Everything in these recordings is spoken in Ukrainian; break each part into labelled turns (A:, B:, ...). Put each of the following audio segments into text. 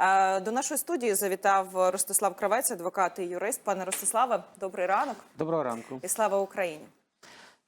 A: Е, До нашої студії завітав Ростислав Кравець, адвокат і юрист. Пане Ростиславе, добрий ранок
B: Доброго ранку,
A: і слава Україні.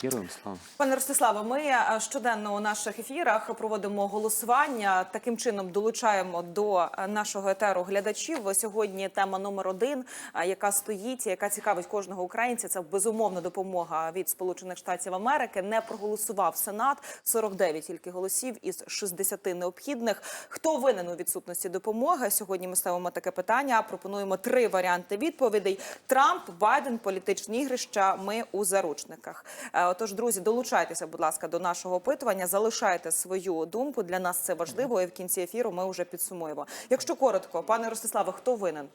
B: Героям слава.
A: Пане Ростиславе, ми е, щоденно у наших ефірах проводимо голосування. Таким чином долучаємо до е, нашого етеру глядачів. Сьогодні тема номер один, е, яка стоїть, яка цікавить кожного українця. Це безумовно допомога від Сполучених Штатів Америки. Не проголосував Сенат 49 тільки голосів із 60 необхідних. Хто винен у відсутності допомоги? Сьогодні ми ставимо таке питання. Пропонуємо три варіанти відповідей: Трамп, Байден, політичні ігрища. Ми у заручниках. Отож, друзі, долучайтеся, будь ласка, до нашого опитування. Залишайте свою думку. Для нас це важливо. І в кінці ефіру ми вже підсумуємо. Якщо коротко, пане Ростиславе, хто винен?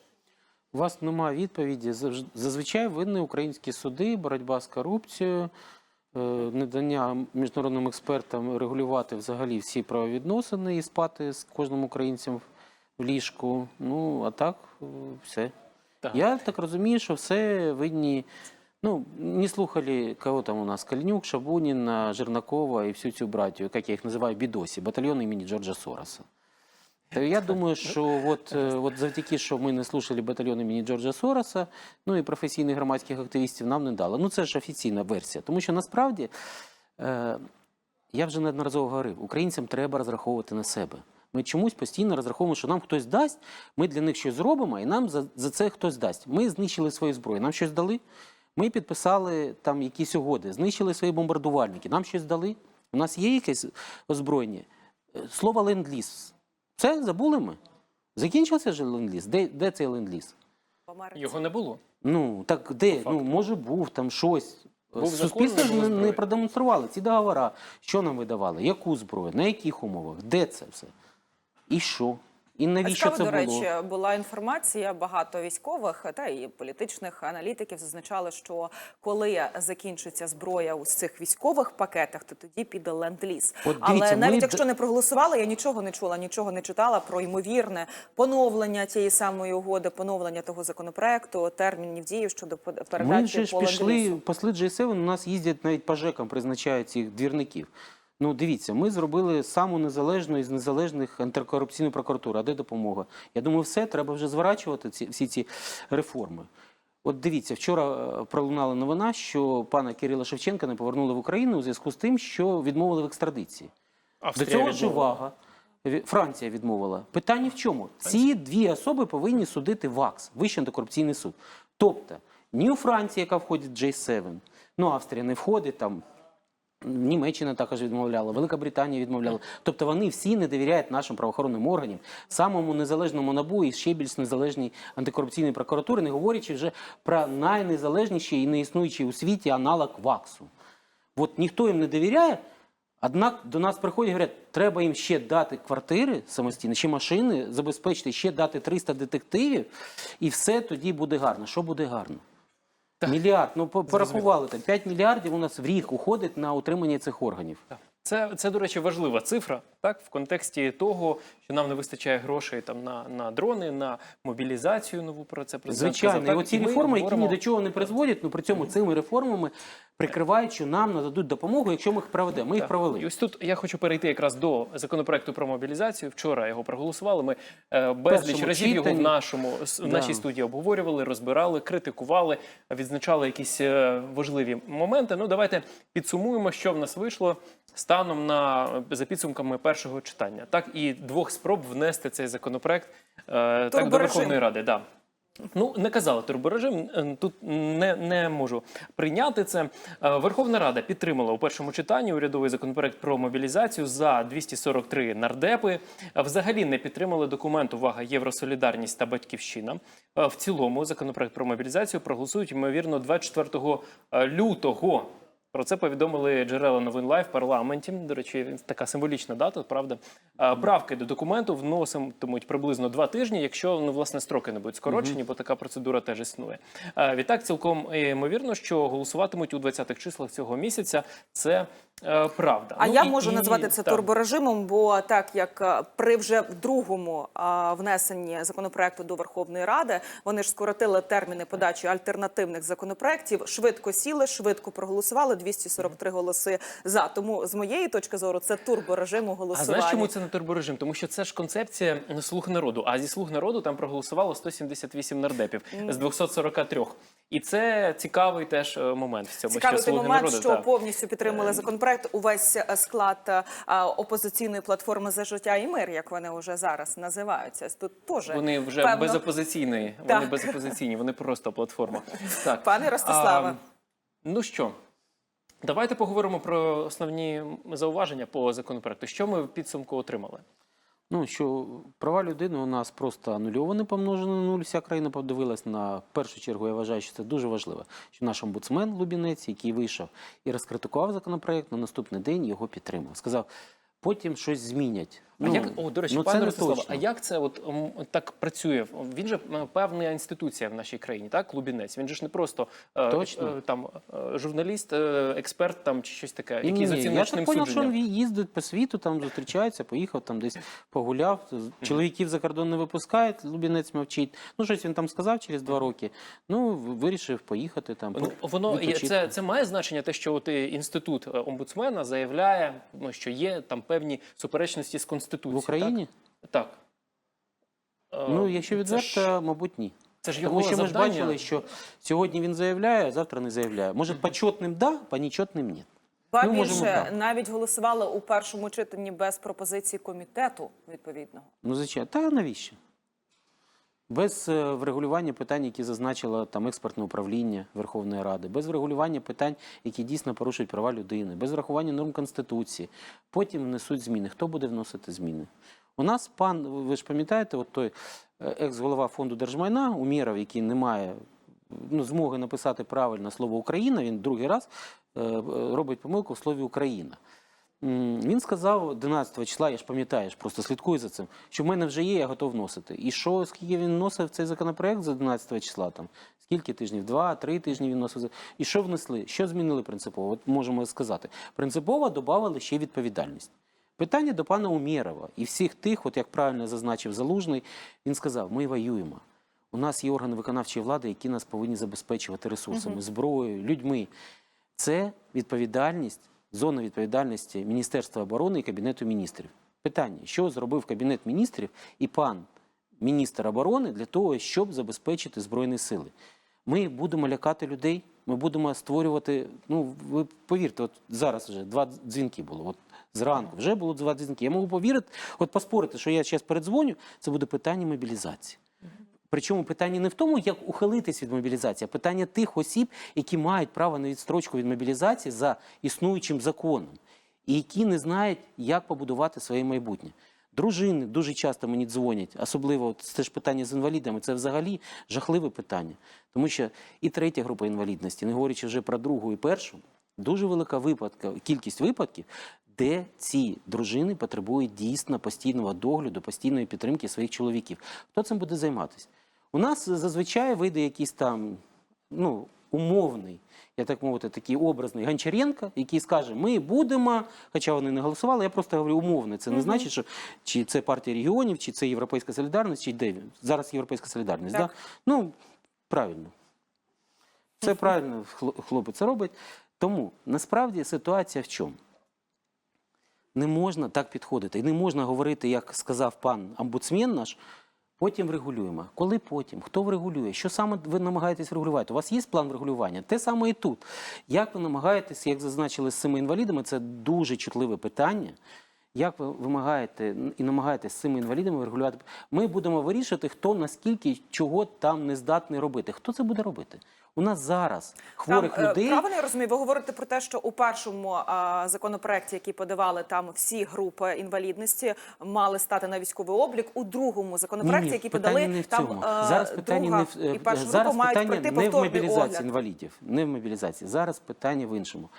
B: У вас немає відповіді. Зазвичай винні українські суди, боротьба з корупцією, е, недання міжнародним експертам регулювати взагалі всі правовідносини і спати з кожним українцем в ліжку. Ну, а так, е, все.
C: Так.
B: Я так розумію, що все винні. Ну, не слухали, кого там у нас, Калинюк, Шабунина, Жернакова и всю цю братью, как я их называю, бідосі, батальйон імені Джорджа Сороса. Я думаю, що от, от завдяки, що ми не слушали батальйон імені Джорджа Сороса, ну і професійних громадських активістів нам не дало. Ну це ж офіційна версія. Тому що насправді, е, я вже неодноразово говорив, українцям треба розраховувати на себе. Ми чомусь постійно розраховуємо, що нам хтось дасть, ми для них щось зробимо, і нам за, за це хтось дасть. Ми знищили свою зброю, нам щось дали. Ми підписали там якісь угоди, знищили свої бомбардувальники, нам щось дали. У нас є якесь озброєння. Е, Слово ленд-ліз. Це забули ми. Закінчився ж ленд-ліз. Де, де цей ленд-ліз?
C: Його не було.
B: Ну, так де? Ну, може, був там щось.
C: Був
B: Суспільство ж не, не продемонстрували ці договори. Що нам видавали? Яку зброю? На яких умовах? Де це все? І що? І навіщо
A: Цікаво,
B: це
A: до
B: було?
A: речі, була інформація. Багато військових та і політичних аналітиків зазначали, що коли закінчиться зброя у цих військових пакетах, то тоді піде ленд-ліз. Але навіть
B: ми
A: якщо не проголосували, я нічого не чула, нічого не читала про ймовірне поновлення тієї самої угоди, поновлення того законопроекту, термінів дії щодо пе-
B: Ми
A: передачі
B: вже ж пішли, посли G7 у нас їздять навіть по ЖЕКам, призначають цих двірників. Ну, дивіться, ми зробили саму незалежну із незалежних антикорупційну прокуратуру. А де допомога? Я думаю, все, треба вже зворачувати ці, всі ці реформи. От дивіться, вчора е, пролунала новина, що пана Кирила Шевченка не повернули в Україну у зв'язку з тим, що відмовили в екстрадиції. До цього ж увага. Франція відмовила. Питання в чому? Ці дві особи повинні судити ВАКС, Вищий антикорупційний суд. Тобто, ні у Франції, яка входить в J7, ну Австрія не входить там. Німеччина також відмовляла, Велика Британія відмовляла. Тобто вони всі не довіряють нашим правоохоронним органам, самому незалежному набу і ще більш незалежній антикорупційній прокуратурі, не говорячи вже про найнезалежніший і неіснуючий у світі аналог ВАКСу. От ніхто їм не довіряє. Однак до нас приходять і говорять, треба їм ще дати квартири самостійно, ще машини, забезпечити, ще дати 300 детективів, і все тоді буде гарно. Що буде гарно? Мільярд. Ну, по- порахували там. 5 мільярдів у нас в рік уходить на утримання цих органів.
C: Це, це, до речі, важлива цифра, так, в контексті того, що нам не вистачає грошей там на, на дрони, на мобілізацію нову про це президент
B: Звичайно,
C: сказав,
B: і оці
C: ми
B: реформи, які
C: говоримо-
B: ні до чого не призводять, ну при цьому цими реформами прикривають, що нам нададуть допомогу, якщо ми їх проведемо. Ми їх провели.
C: І ось тут я хочу перейти якраз до законопроекту про мобілізацію. Вчора його проголосували. Ми е, безліч разів його в нашому в
B: Да.
C: нашій студії обговорювали, розбирали, критикували, відзначали якісь е, важливі моменти. Ну давайте підсумуємо, що в нас вийшло станом на за підсумками першого читання. Так і двох спроб внести цей законопроект е, так до Верховної Ради. Да. Ну, не казали турборежим, тут не, не можу прийняти це. Е, Верховна Рада підтримала у першому читанні урядовий законопроект про мобілізацію за 243 нардепи. Е, Взагалі не підтримали документ увага Євросолідарність та Батьківщина. Е, В цілому законопроект про мобілізацію проголосують ймовірно 24 лютого. Про це повідомили джерела новин Лайв в парламенті. До речі, така символічна дата, правда. Правки до документу вноситимуть приблизно два тижні, якщо ну власне строки не будуть скорочені, бо така процедура теж існує. Відтак, цілком е, ймовірно, що голосуватимуть у 20-х числах цього місяця. Це е, правда.
A: А
C: Ну,
A: я
C: і-
A: можу
C: і-
A: назвати це
C: так.
A: турборежимом, бо так як е, при вже другому а, внесенні законопроекту до Верховної Ради вони ж скоротили терміни подачі альтернативних законопроектів, швидко сіли, швидко проголосували. 243 голоси за. Тому з моєї точки зору це турборежим у
C: А знаєш, чому це не турборежим? Тому що це ж концепція слуг народу. А зі слуг народу там проголосувало 178 нардепів з 243. І це цікавий теж е, момент в цьому.
A: Цікавий
C: що
A: момент,
C: народу
A: що
C: так.
A: повністю підтримали законопроект увесь е, склад е, опозиційної платформи за життя і мир, як вони вже зараз називаються. Тут теж
C: Вони вже
A: певно...
C: безопозиційні. Вони
A: Так.
C: безопозиційні, вони просто платформа. Так.
A: Пане Ростиславе.
C: Ну що, давайте поговоримо про основні зауваження по законопроекту. Що ми в підсумку отримали?
B: Ну, що права людини у нас просто анульовані, помножені на нуль. Вся країна подивилась на першу чергу. Я вважаю, що це дуже важливо. Що наш омбудсмен Лубінець, який вийшов і розкритикував законопроект, на наступний день його підтримав. Сказав, потім щось змінять.
C: А як, о, до речі,
B: ну,
C: пане
B: не
C: Ростиславе, а як це от, м, так працює? Він же м, певна інституція в нашій країні, так? Клубінець. Він же ж не просто е,
B: Точно.
C: е, там е, журналіст, е, експерт там чи щось таке, який з
B: Я
C: оціночним
B: так зрозумів, що
C: судженням.
B: він їздить по світу, там зустрічається, поїхав, там десь погуляв. Чоловіків за кордон не випускають, Лубінець мовчить. Ну, щось він там сказав через два роки. Ну, вирішив поїхати там.
C: Ну, воно є,
B: відпочити.
C: це, це має значення, те, що от е, інститут е, омбудсмена заявляє, ну, що є там певні суперечності з конституцією.
B: В Україні?
C: Так. так. Е,
B: Ну, якщо
C: це
B: відверто,
C: ж-
B: мабуть, ні.
C: Це ж його
B: Тому що ми ж бачили, що сьогодні він заявляє, а завтра не заявляє. Може, почетним да, по нічотним ні.
A: Ба
B: Ну,
A: більше
B: можемо
A: навіть голосували у першому читанні без пропозиції комітету відповідного.
B: Ну, звичайно. Та навіщо? Без е, врегулювання питань, які зазначило там експертне управління Верховної Ради, без врегулювання питань, які дійсно порушують права людини, без врахування норм Конституції. Потім внесуть зміни. Хто буде вносити зміни? У нас пан, ви ж пам'ятаєте, от той е, екс-голова фонду держмайна Умєров, який не має ну, змоги написати правильно слово Україна, він другий раз е, робить помилку в слові Україна. Він сказав 11 числа, я ж пам'ятаю, просто слідкую за цим, що в мене вже є, я готов вносити. І що, скільки він вносив цей законопроект з 11 числа? Там, скільки тижнів? Два, три тижні він вносив. І що внесли? Що змінили принципово? От можемо сказати. Принципово додали ще відповідальність. Питання до пана Умєрова і всіх тих, от як правильно зазначив Залужний, він сказав: ми воюємо. У нас є органи виконавчої влади, які нас повинні забезпечувати ресурсами, зброєю, людьми. Це відповідальність, зона відповідальності Міністерства оборони і Кабінету міністрів. Питання: що зробив Кабінет міністрів і пан міністр оборони для того, щоб забезпечити Збройні сили? Ми будемо лякати людей, ми будемо створювати. Ну, ви повірте, от зараз вже два дзвінки було. От зранку вже було два дзвінки. Я можу повірити, от поспорити, що я зараз передзвоню, це буде питання мобілізації. Причому питання не в тому, як ухилитись від мобілізації, а питання тих осіб, які мають право на відстрочку від мобілізації за існуючим законом, і які не знають, як побудувати своє майбутнє. Дружини дуже часто мені дзвонять, особливо от це ж питання з інвалідами. Це взагалі жахливе питання. Тому що і третя група інвалідності, не говорячи вже про другу і першу, дуже велика випадка, кількість випадків, де ці дружини потребують дійсно постійного догляду, постійної підтримки своїх чоловіків. Хто цим буде займатися? У нас зазвичай вийде якийсь там ну, умовний, я так мовити, такий образний Гончаренко, який скаже, ми будемо, хоча вони не голосували, я просто говорю умовний. Це не значить, що чи це партія регіонів, чи це Європейська солідарність, чи де. Зараз Європейська солідарність.
A: Так.
B: Да? Ну, правильно. Це правильно хлопець робить. Тому насправді ситуація в чому? Не можна так підходити. І не можна говорити, як сказав пан омбудсмен наш, потім врегулюємо. Коли потім? Хто врегулює? Що саме ви намагаєтесь врегулювати? У вас є план врегулювання? Те саме і тут. Як ви намагаєтесь, як зазначили з цими інвалідами, це дуже чутливе питання. Як ви вимагаєте і намагаєтесь з цими інвалідами врегулювати? Ми будемо вирішувати, хто наскільки чого там не здатний робити. Хто це буде робити? У нас зараз хворих
A: там, е,
B: людей.
A: Правильно я розумію, ви говорите про те, що у першому а, законопроекті, який подавали, там всі групи інвалідності мали стати на військовий облік. У другому законопроекті,
B: Ні-ні,
A: який подали,
B: не в
A: там
B: цьому.
A: е,
B: зараз питання
A: друга
B: не в
A: і перша
B: зараз
A: група мають
B: питання
A: пройти
B: не в мобілізації
A: огляд.
B: інвалідів, не в мобілізації. Зараз питання в іншому.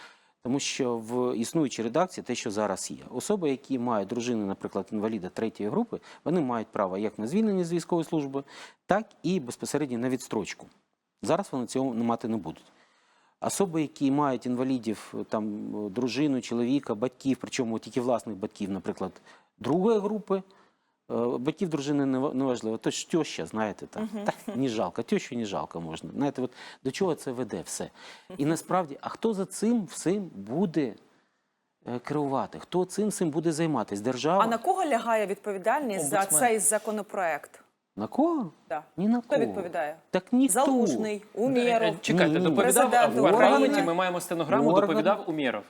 B: Тому що в існуючій редакції те, що зараз є, особи, які мають дружини, наприклад, інваліда третьої групи, вони мають право як на звільнення з військової служби, так і безпосередньо на відстрочку. Зараз вони цього мати не будуть. Особи, які мають інвалідів, там дружину, чоловіка, батьків, причому тільки власних батьків, наприклад, другої групи, Е, Батьків дружини не ва- не. То ж теща, знаєте, так, так не жалко, тещу не жалко можна. Знаєте, от до чого це веде все. І насправді, а хто за цим всім буде е, керувати? Хто цим всім буде займатися? Держава?
A: А на кого лягає відповідальність за цей законопроект?
B: На кого?
A: Да.
B: Ні на
A: Хто
B: кого.
A: відповідає?
B: Так ніхто.
A: Залужний, Умєров.
C: Чекайте,
B: Ні, ні, ні.
C: доповідав
A: Президент
C: в парламенті.
A: органи.
C: Ми маємо стенограму.
B: Органи.
C: Доповідав Умєров.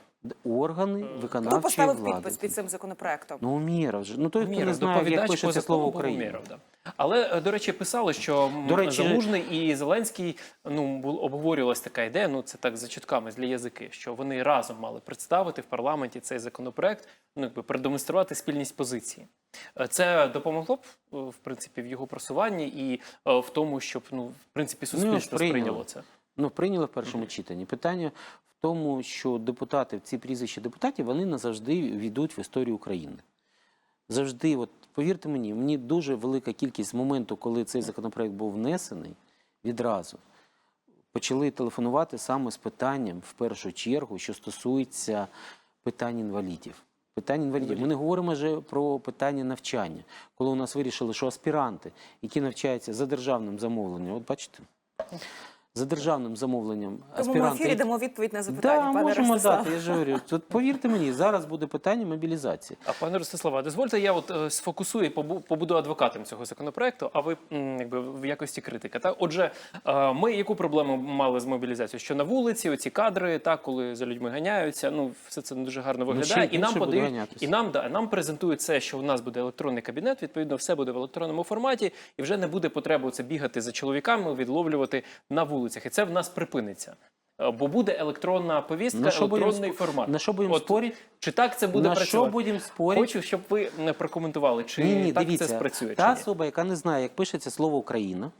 B: Органи
A: Хто
B: виконавчої
A: поставив
B: влади.
A: підпис під цим законопроектом?
B: Ну, Умєров же. Ну, той, хто не знає, як пишеться
C: закону
B: слово Україна.
C: Да. Але, е, до речі, писали, що
B: До речі-
C: Залужний і Зеленський ну, обговорювалась така ідея, ну це так за чутками, для язики, що вони разом мали представити в парламенті цей законопроект, ну, якби продемонструвати спільність позиції. Е, Це допомогло б, е, в принципі, в його просуванні і е, в тому, щоб, ну, в принципі, суспільство
B: прийняло.
C: сприйняло це.
B: Ну, прийняли в першому читанні. Питання в тому, що депутати, ці прізвища депутатів, вони назавжди війдуть в історію України. Завжди, от повірте мені, мені дуже велика кількість з моменту, коли цей законопроект був внесений, відразу почали телефонувати саме з питанням, в першу чергу, що стосується питань інвалідів. Питань інвалідів. Ми не говоримо вже про питання навчання, коли у нас вирішили, що аспіранти, які навчаються за державним замовленням, от бачите, за державним замовленням
A: Тому ми в ефірі дамо відповідь на запитання,
B: Да,
A: пане
B: можемо
A: Ростиславе.
B: дати, я ж говорю. Тут повірте мені, зараз буде питання мобілізації.
C: А пане Ростиславе, дозвольте, я от е, сфокусую і побу- побуду адвокатом цього законопроекту, а ви м, якби в якості критика. Так, отже, е, ми яку проблему мали з мобілізацією? Що на вулиці, оці кадри, так, коли за людьми ганяються, ну все це не дуже гарно
B: ще
C: виглядає. і нам подають, і нам да, нам презентують це, що у нас буде електронний кабінет. Відповідно, все буде в електронному форматі, і вже не буде потреби це бігати за чоловіками, відловлювати на вулицях. І це в нас припиниться. Е, Бо буде електронна повістка,
B: На що
C: електронний
B: спо-
C: формат.
B: на що будемо спорити?
C: Чи так це буде
B: На що
C: працювати?
B: будемо спорити?
C: Хочу, щоб ви не прокоментували, чи
B: Ні, ні,
C: так
B: дивіться,
C: це спрацює.
B: та
C: чи ні.
B: особа, яка не знає, як пишеться слово Україна,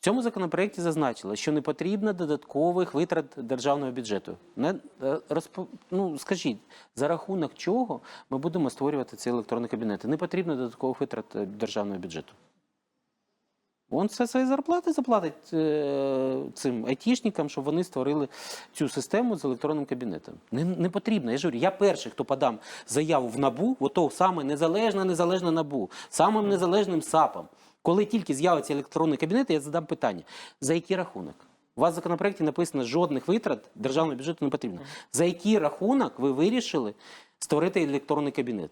B: в цьому законопроекті зазначила, що не потрібно додаткових витрат державного бюджету. Не, е, розпо- ну, скажіть, за рахунок чого ми будемо створювати ці електронні кабінети? Не потрібно додаткових витрат е, державного бюджету. Он це свої зарплати заплатить е, цим айтішникам, щоб вони створили цю систему з електронним кабінетом. Не, не потрібно. Я ж говорю, я перший, хто подам заяву в НАБУ, ото саме незалежне, незалежне НАБУ, самим незалежним САПом. Коли тільки з'явиться електронний кабінет, я задам питання: за який рахунок? У вас в законопроекті написано, жодних витрат державного бюджету не потрібно. За який рахунок ви вирішили створити електронний кабінет?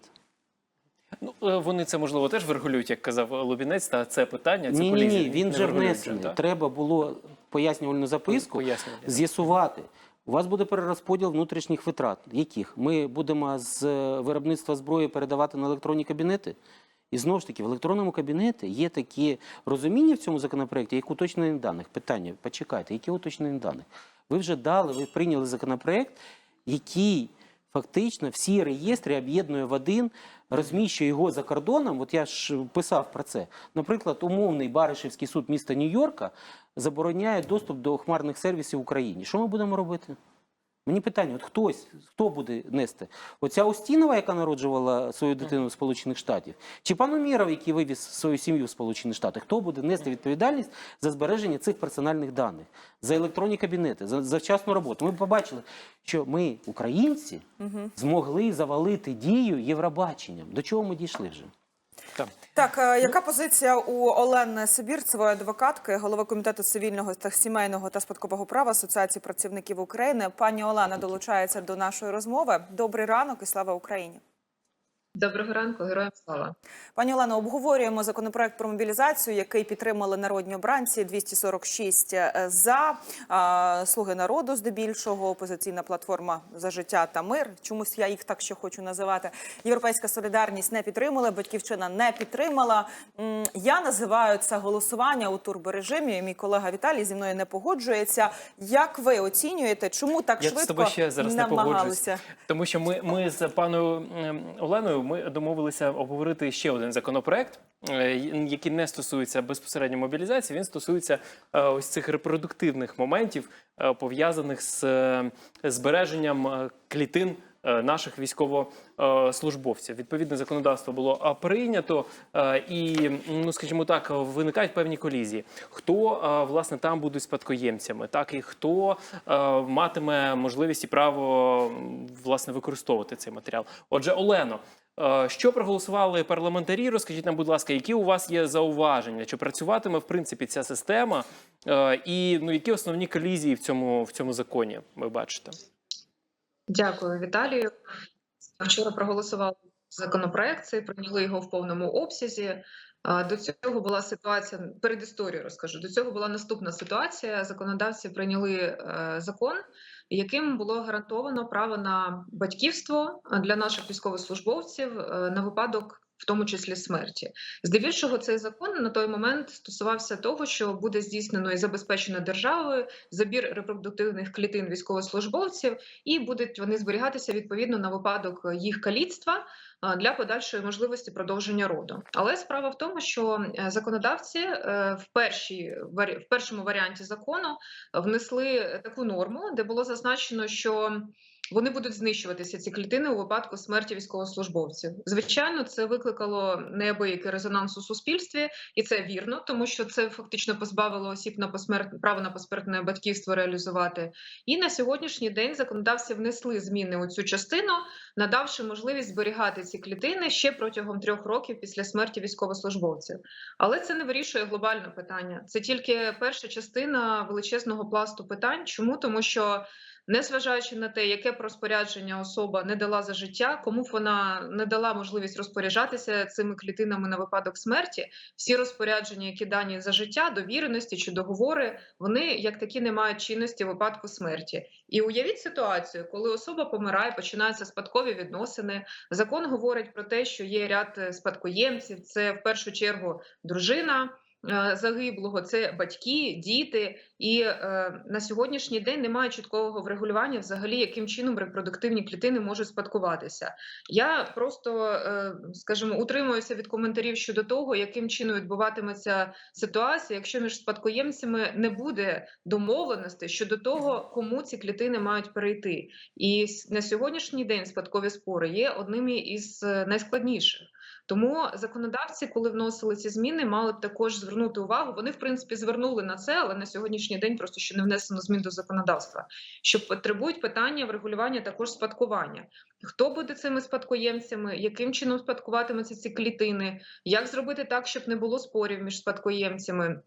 C: Е, вони це можливо теж врегулюють, як казав Лубінець, та це питання. Цю
B: Ні, ні, ні, він же внесений. Треба було пояснювальну записку з'ясувати. У вас буде перерозподіл внутрішніх витрат. Яких? Ми будемо з е, виробництва зброї передавати на електронні кабінети? І знову ж таки, в електронному кабінеті є такі розуміння в цьому законопроекті, як уточнення даних. Питання, почекайте, які уточнення даних? Ви вже дали, ви прийняли законопроект, який фактично всі реєстри об'єднує в один, розміщує його за кордоном. От я ж писав про це. Наприклад, умовний Баришівський суд міста Нью-Йорка забороняє доступ до хмарних сервісів в Україні. Що ми будемо робити? Мені питання: от хтось хто буде нести? Оця Устінова, яка народжувала свою дитину в Сполучених Штатів, чи пан Умєров, який вивіз свою сім'ю в Сполучені Штати, хто буде нести відповідальність за збереження цих персональних даних, за електронні кабінети, за, за вчасну роботу? Ми побачили, що ми, українці, змогли завалити дію Євробаченням. До чого ми дійшли вже?
C: Так.
A: Так, е, яка позиція у Олени Сибірцевої, адвокатки, голови комітету цивільного та сімейного та спадкового права Асоціації працівників України? Пані Олена долучається до нашої розмови. Добрий ранок і слава Україні.
D: Доброго ранку, героям слава.
A: Пані Олено, обговорюємо законопроект про мобілізацію, який підтримали народні обранці 246 за слуги народу, здебільшого опозиційна платформа за життя та мир. Чомусь я їх так ще хочу називати. Європейська солідарність не підтримала, батьківщина не підтримала. Я називаю це голосування у турборежимі. Мій колега Віталій зі мною не погоджується. Як ви оцінюєте, чому так
C: Я
A: швидко
C: з тобою ще зараз не
A: намагалися?
C: Тому що ми, ми з паною ем, Ми домовилися обговорити ще один законопроект, е, який не стосується безпосередньо мобілізації. Він стосується е, ось цих репродуктивних моментів, е, пов'язаних з збереженням клітин. Наших військовослужбовців відповідне законодавство було прийнято, і ну скажімо так, виникають певні колізії. Хто власне там будуть спадкоємцями, так і хто матиме можливість і право власне використовувати цей матеріал. Отже, Олено, Що проголосували парламентарі? Розкажіть нам, будь ласка, які у вас є зауваження? Чи працюватиме в принципі ця система? Е, І ну які основні колізії в цьому в цьому законі ви бачите?
D: Дякую, Віталію. Вчора проголосували законопроект, цей прийняли його в повному обсязі. До цього була ситуація перед історією розкажу. До цього була наступна ситуація. Законодавці прийняли е, закон, яким було гарантовано право на батьківство е, для наших військовослужбовців е, на випадок. В тому числі смерті, здебільшого цей закон на той момент стосувався того, що буде здійснено і забезпечено державою забір репродуктивних клітин військовослужбовців, і будуть вони зберігатися відповідно на випадок їх каліцтва для подальшої можливості продовження роду. Але справа в тому, що е, законодавці е, в першій в першому варіанті закону внесли таку норму, де було зазначено, що вони будуть знищуватися ці клітини у випадку смерті військовослужбовців. Звичайно, це викликало неабиякий резонанс у суспільстві, і це вірно, тому що це фактично позбавило осіб на посмерт право на посмертне батьківство реалізувати. І на сьогоднішній день законодавці внесли зміни у цю частину, надавши можливість зберігати ці клітини ще протягом трьох років після смерті військовослужбовців. Але це не вирішує глобальне питання. Це тільки перша частина величезного пласту питань. Чому тому, що Незважаючи на те, яке розпорядження особа не дала за життя, кому вона не дала можливість розпоряджатися цими клітинами на випадок смерті, всі розпорядження, які дані за життя, довіреності чи договори, вони як такі не мають чинності випадку смерті. І уявіть ситуацію, коли особа помирає, починаються спадкові відносини. Закон говорить про те, що є ряд е, спадкоємців. Це в першу чергу дружина загиблого, це батьки, діти. І е, на сьогоднішній день немає чіткого врегулювання, взагалі, яким чином репродуктивні клітини можуть спадкуватися. Я просто, е, скажімо, утримуюся від коментарів щодо того, яким чином відбуватиметься ситуація, якщо між спадкоємцями не буде домовленостей щодо того, кому ці клітини мають перейти. І на сьогоднішній день спадкові спори є одними із е, найскладніших. Тому законодавці, коли вносили ці зміни, мали б також звернути увагу. Вони, в принципі, звернули на це, але на сьогоднішній день просто ще не внесено змін до законодавства, що потребують питання врегулювання також спадкування. Хто буде цими спадкоємцями, яким чином спадкуватимуться ці клітини, як зробити так, щоб не було спорів між спадкоємцями.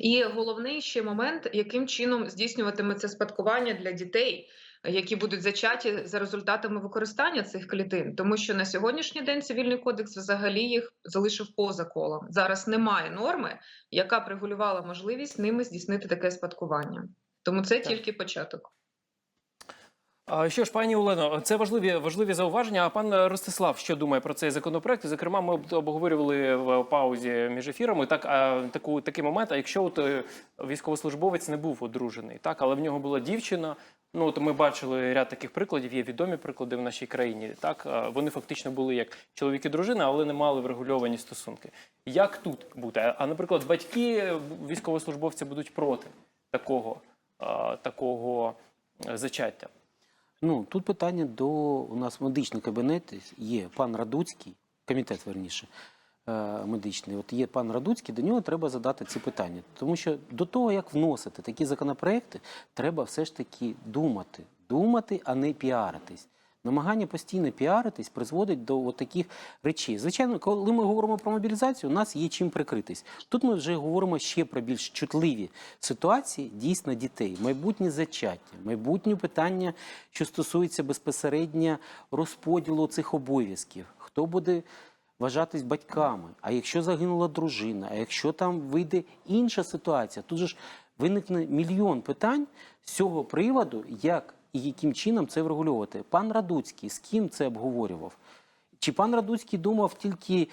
D: І головний ще момент, яким чином здійснюватиметься спадкування для дітей, які будуть зачаті за результатами використання цих клітин, тому що на сьогоднішній день цивільний кодекс взагалі їх залишив поза колом. Зараз немає норми, яка б регулювала можливість ними здійснити таке спадкування. Тому це
C: Так.
D: тільки початок.
C: Що ж, пані Олено, це важливі важливі зауваження. А пан Ростислав, що думає про цей законопроект? Зокрема, ми обговорювали в паузі між ефірами так, а, таку такий момент. А якщо от е, військовослужбовець не був одружений, так, але в нього була дівчина. Ну от ми бачили ряд таких прикладів. Є відомі приклади в нашій країні. Так вони фактично були як чоловік і дружина, але не мали врегульовані стосунки. Як тут бути? А, наприклад, батьки військовослужбовця будуть проти такого, такого е, зачаття.
B: Ну, тут питання до у нас медичний кабінет є пан Радуцький, комітет верніше е, медичний. От є пан Радуцький, до нього треба задати ці питання. Тому що до того, як вносити такі законопроекти, треба все ж таки думати. Думати, а не піаритись. Намагання постійно піаритись призводить до таких речей. Звичайно, коли ми говоримо про мобілізацію, у нас є чим прикритись. Тут ми вже говоримо ще про більш чутливі ситуації дійсно дітей, майбутнє зачаття, майбутнє питання, що стосується безпосередньо розподілу цих обов'язків. Хто буде вважатись батьками? А якщо загинула дружина, а якщо там вийде інша ситуація, тут же ж виникне мільйон питань з цього приводу, як і яким чином це врегульовувати. Пан Радуцький з ким це обговорював? Чи пан Радуцький думав тільки,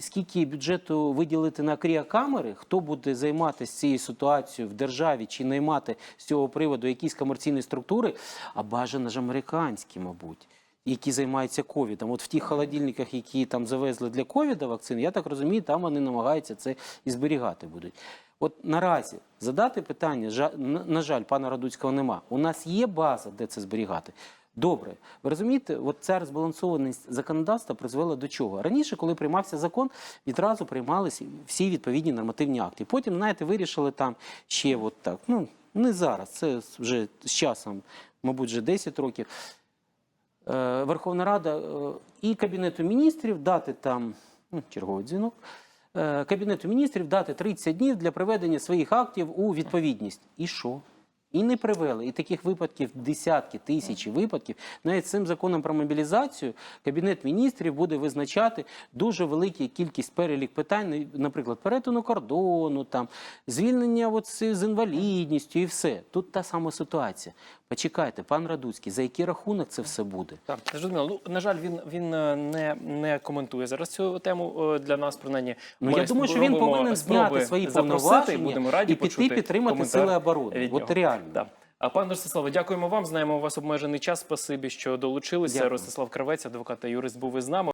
B: скільки бюджету виділити на кріокамери, хто буде займатися цією ситуацією в державі, чи наймати з цього приводу якісь комерційні структури, а бажано ж американські, мабуть, які займаються ковідом. От в тих холодильниках, які там завезли для ковіда вакцин, я так розумію, там вони намагаються це і зберігати будуть. От наразі задати питання, на жаль, пана Радуцького нема. У нас є база, де це зберігати. Добре, ви розумієте, от ця розбалансованість законодавства призвела до чого? Раніше, коли приймався закон, відразу приймалися всі відповідні нормативні акти. Потім, знаєте, вирішили там ще от так. Ну не зараз, це вже з часом, мабуть, вже 10 років. е, Верховна Рада е, і Кабінету міністрів дати там м, черговий дзвінок. Е, Кабінету міністрів дати 30 днів для приведення своїх актів у відповідність. І що? І не привели. І таких випадків десятки, тисячі випадків. Навіть цим законом про мобілізацію Кабінет міністрів буде визначати дуже велику кількість перелік питань, наприклад, перетину кордону, там, звільнення от з інвалідністю і все. Тут та сама ситуація. Почекайте, пан Радуцький, за який рахунок це все буде?
C: Так, зрозуміло. Ну, на жаль, він, він е, не, не коментує зараз цю тему е, для нас, принаймні.
B: Ну,
C: Ми
B: я думаю, що він повинен зняти свої повноваження
C: будемо раді
B: і піти підтримати Сили оборони. От реально.
C: Да. А пане Ростиславе, дякуємо вам. Знаємо, у вас обмежений час. Спасибі, що долучилися.
B: Дякую.
C: Ростислав Кравець, адвокат та юрист, був із нами.